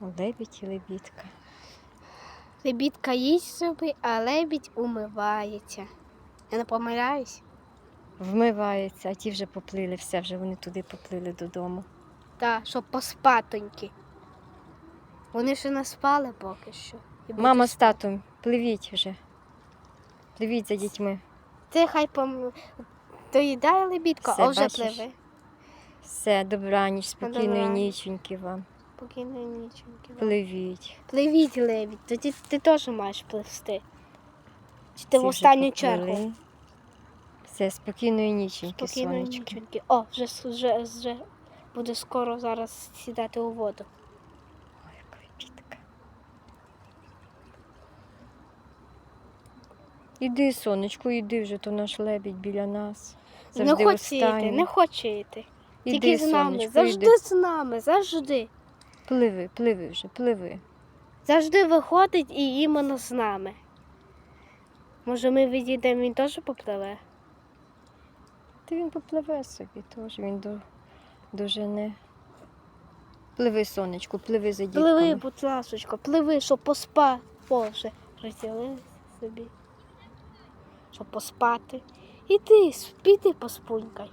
Лебідь і лебідка. Лебідка їсть собі, а лебідь умивається. Я не помиляюсь? Вмивається, а ті вже поплили, все, вже вони туди поплили додому. Так, щоб поспатоньки. Вони ще не спали поки що. І будуть Мама з татом, пливіть вже. Пливіть за дітьми. Ти хай пом... доїдає лебідка, Все, а вже бачиш? пливе. Все, добраніч, спокійної Добраніч. ніченьки вам. Спокійно ніченьки. Пливіть. Пливіть, лебідь, тоді ти теж маєш пливсти. Чи ти в вже останню поплили. чергу? Все, спокійної ніченьки, Спокійно сонечки. ніченьки. О, вже, с- вже, вже буде скоро зараз сідати у воду. Ой, лебідка. Іди, сонечко, іди вже, то наш лебідь біля нас. Завжди не хоче йти, останній. не хоче йти. Іди, з нами. сонечко, Завжди іди. з нами, завжди. Пливи, пливи вже, пливи. Завжди виходить і іменно з нами. Може, ми відійдемо, він теж попливе? Та він попливе собі теж, він до, дожене. Пливи, сонечко, пливи за дітками. Пливи, будь ласочка, пливи, щоб поспати. Боже, розділили собі. Щоб поспати. Іди, піди поспунькай.